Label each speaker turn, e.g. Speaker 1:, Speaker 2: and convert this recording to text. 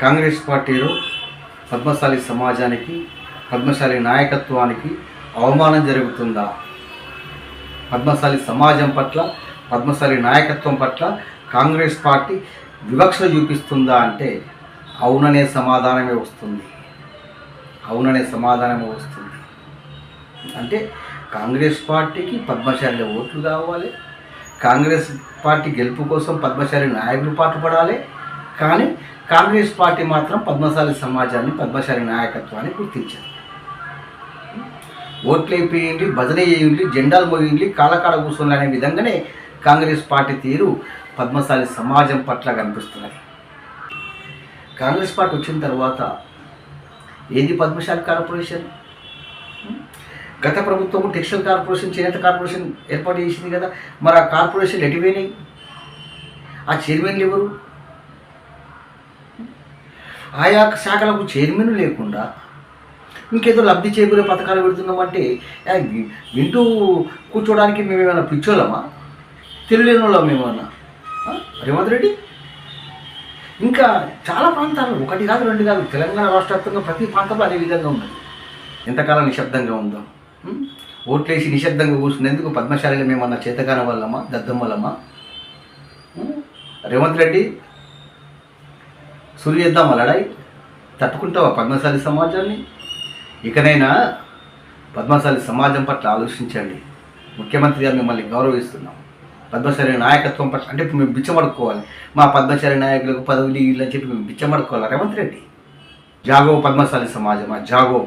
Speaker 1: కాంగ్రెస్ పార్టీలో పద్మశాలి సమాజానికి పద్మశాలి నాయకత్వానికి అవమానం జరుగుతుందా? పద్మశాలి సమాజం పట్ల పద్మశాలి నాయకత్వం పట్ల కాంగ్రెస్ పార్టీ వివక్ష చూపిస్తుందా అంటే అవుననే సమాధానమే వస్తుంది. అవుననే సమాధానమే వస్తుంది. అంటే కాంగ్రెస్ పార్టీకి పద్మశాలి ఓట్లు కావాలి కాంగ్రెస్ పార్టీ గెలుపు కోసం పద్మశాలి నాయకులు పాటుపడాలి కానీ కాంగ్రెస్ పార్టీ మాత్రం పద్మశాలి సమాజాన్ని పద్మశాలి నాయకత్వాన్ని గుర్తించారు ఓట్లు వేయండి భజన చేయండి జెండాలు మోయండి కాలకాడ కూర్చోండి అనే విధంగానే కాంగ్రెస్ పార్టీ తీరు పద్మశాలి సమాజం పట్ల కనిపిస్తున్నది. కాంగ్రెస్ పార్టీ వచ్చిన తర్వాత ఏది పద్మశాలి కార్పొరేషన్? గత ప్రభుత్వం టెక్స్టైల్ కార్పొరేషన్ చేనేత కార్పొరేషన్ ఏర్పాటు చేసింది కదా. మరి ఆ కార్పొరేషన్ ఎటువైనాయి? ఆ చైర్మన్లు ఎవరు? ఆయా శాఖలకు చైర్మన్ లేకుండా ఇంకేదో లబ్ధి చేకూరే పథకాలు పెడుతున్నామంటే వింటూ కూర్చోడానికి మేమేమైనా పిచ్చోళ్ళమా? తెలియని వాళ్ళం మేమన్నా రేవంత్ రెడ్డి? ఇంకా చాలా ప్రాంతాలు ఒకటి కాదు రెండు కాదు తెలంగాణ రాష్ట్ర వ్యాప్తంగా ప్రతి ప్రాంతంలో అదే విధంగా ఉన్నది. ఎంతకాలం నిశ్శబ్దంగా ఉందో ఓట్లేసి నిశ్శబ్దంగా కూర్చునేందుకు పద్మశాలిని మేమన్నా చేతగాన వల్లమా దద్దం వల్లమా రేవంత్ రెడ్డి సూర్యేద్దాం లడాయి తట్టుకుంటావా పద్మశాలి సమాజాన్ని? ఇకనైనా పద్మశాలి సమాజం పట్ల ఆలోచించండి. ముఖ్యమంత్రి గారు మిమ్మల్ని గౌరవిస్తున్నాం. పద్మశాలి నాయకత్వం పట్ల అంటే ఇప్పుడు మేము బిచ్చమడుకోవాలి మా పద్మశాలి నాయకులకు పదవులు ఇల్లు అని చెప్పి మేము బిచ్చమడుకోవాలి రేవంత్ రెడ్డి జాగో పద్మశాలి సమాజమా? జాగో.